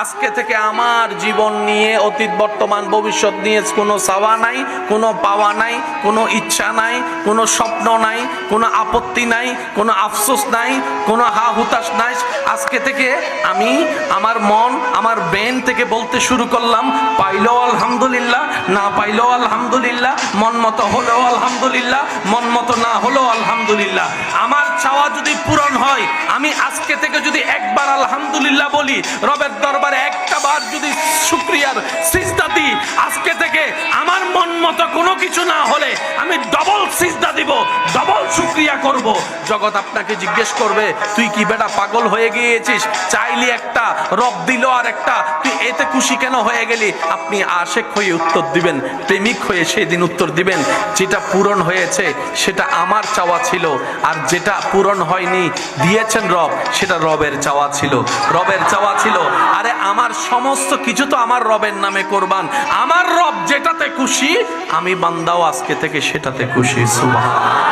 আজকে থেকে আমার জীবন নিয়ে, অতীত, বর্তমান, ভবিষ্যৎ নিয়ে কোনো চাওয়া নাই, কোনো পাওয়া নাই, কোনো ইচ্ছা নাই, কোনো স্বপ্ন নাই, কোনো আপত্তি নাই, কোনো আফসোস নাই, কোনো হা হুতাশ নাই। আজকে থেকে আমি আমার মন, আমার বেন থেকে বলতে শুরু করলাম, পাইলেও আলহামদুলিল্লাহ, না পাইলেও আলহামদুলিল্লাহ, মন মতো হলেও আলহামদুলিল্লাহ, মন মতো না হলেও আলহামদুলিল্লাহ। আমার চাওয়া যদি পূরণ হয়, আমি আজকে থেকে যদি একবার আলহামদুলিল্লাহ বলি, রবের দরবারে একটা বার যদি শুক্রিয়ার সিস্তা দিই, আজকে থেকে আমার মন মতো কোনো কিছু না হলে আমি ডবল করব? জগৎ আপনাকে জিজ্ঞেস করবে, তুই কি বেটা পাগল হয়ে গিয়েছিস? চাইলি একটা, রব দিল আর একটা। তুই এতে খুশি কেন হয়ে গেলি? আপনি আশেক হয়ে উত্তর দিবেন, প্রেমিক হয়ে সেই দিন উত্তর দিবেন, যেটা পূরণ হয়েছে, সেটা আমার চাওয়া ছিল। আর যেটা পূরণ হয়নি, দিয়েছেন রব, সেটা রবের চাওয়া ছিল। রবের চাওয়া ছিল, আরে আমার সমস্ত কিছু তো আমার রবের নামে করবান। আমার রব যেটাতে খুশি, আমি বান্দাও আজকে থেকে সেটাতে খুশি, সুবহান